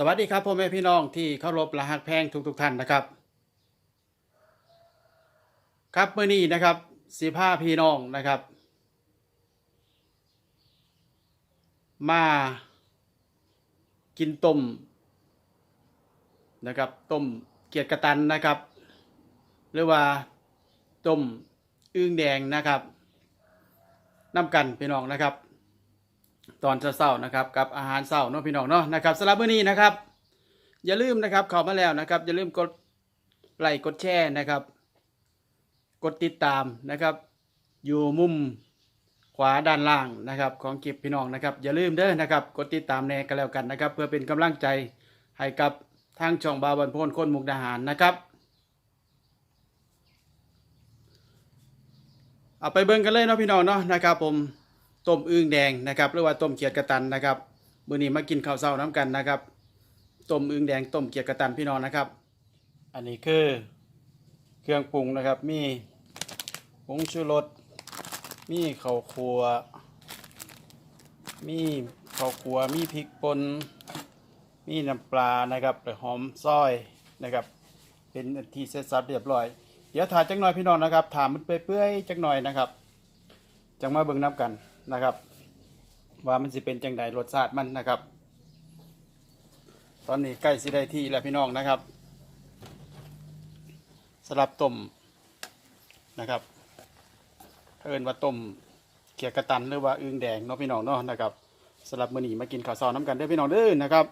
สวัสดีครับพ่อแม่พี่น้องที่เคารพและฮักแพงทุกๆท่านนะครับ ครับเมื่อนี้นะครับสีผ้าพี่น้องนะครับ มากินต้มนะครับต้มเกียดกระตันนะครับ หรือว่าต้มอึ่งแดงนะครับน้ำกันพี่น้องนะครับ ตอนเช้าๆนะครับกับอาหารเช้าเนาะพี่น้องเนาะนะครับสำหรับมื้อนี้นะครับ อย่าลืมนะครับเข้ามาแล้วนะครับ อย่าลืมกดไลค์กดแชร์นะครับ กดติดตามนะครับ อยู่มุมขวาด้านล่างนะครับ ของคลิปพี่น้องนะครับ อย่าลืมเด้อนะครับ กดติดตามแน่กันแล้วกันนะครับ เพื่อเป็นกำลังใจให้กับทางช่องบาวบันพนคนมุกดาหารนะครับเอาไปเบิ่งกันเลยเนาะพี่น้องเนาะนะครับผม ต้มอึ่งแดงนะครับหรือว่าต้มเขียดกระตันนะครับมื้อนี้มากินข้าวเช้าน้ำกันนะครับต้มอึ่งแดงต้มเขียดกระตันพี่น้องนะครับ อันนี้คือเครื่องปรุงนะครับมีผงชูรสมีข้าวคั่วมีข้าวคั่วมีพริกป่นมีน้ำปลานะครับหรือหอมซอยนะครับ เป็นทีเสร็จสับเรียบร้อย เดี๋ยวถ่ายจักหน่อยพี่น้องนะครับถามมันเปื่อยๆจักหน่อยนะครับจังมาเบิ่งน้ำกัน นะครับ ว่ามันสิเป็นจังใดรสชาติมันนะครับ ตอนนี้ใกล้สิได้ที่แล้วพี่น้องนะครับสลับต้มนะครับเอินว่าต้มเกียกระตันหรือว่าอึ่งแดงเนาะพี่น้องเนาะนะครับสลับมื้อนี้มากินข้าวซอยน้ำกันเด้อพี่น้องเด้อนะครับ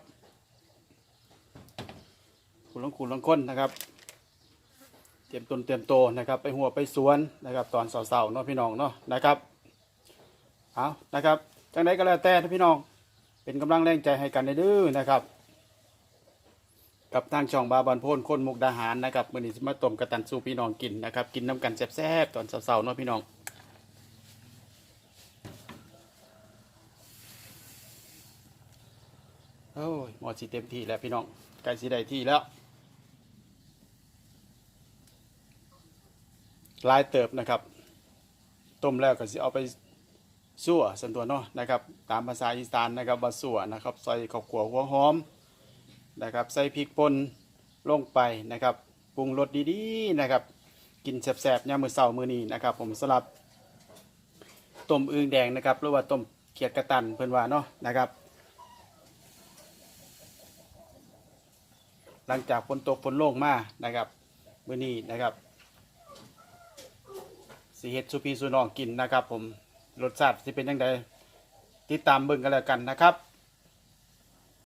คุณลงคุณลงคนนะครับ เตรียมตนเตรียมโตนะครับ ไปหัวไปสวนนะครับ ตอนเสาร์ๆเนาะพี่น้องเนาะนะครับ เอานะครับจังไดก็แล้วแต่นพี่น้อง เป็นกำลังแรงใจให้กันในเด้อนะครับ กับทางช่องบาบานโพนคนมุกดาหารนะครับมือนี้มาต้มกระตันสู่พี่น้องกินนะครับ กินน้ำกันแซ่บๆตอนเสาร์ๆเนาะพี่น้องโอ้ยหมดสิเต็มที่แล้วพี่น้องใกล้สิได้ที่แล้วลายเติบนะครับ ต้มแล้วก็สิเอาไป สั่วสันตัวเนาะนะครับ ตามภาษาอีสานนะครับว่าสั่วนะครับใส่ข้าวขัวหัวหอมนะครับใส่พริกป่นลงไปนะครับปรุงรสดีๆนะครับ กินแซ่บๆยามมื้อเช้ามือนี้นะครับ ผมสลับต้มอึ่งแดงนะครับหรือว่าต้มเขียดกระตันเพิ่อนว่าเนาะนะครับ หลังจากฝนตกฝนโล่งมานะครับมือนี้นะครับสีเฮ็ดสุพีสุนองกินนะครับผม รสชาติจะเป็นยังไงติดตามเบิ่งกันแล้วกันนะครับ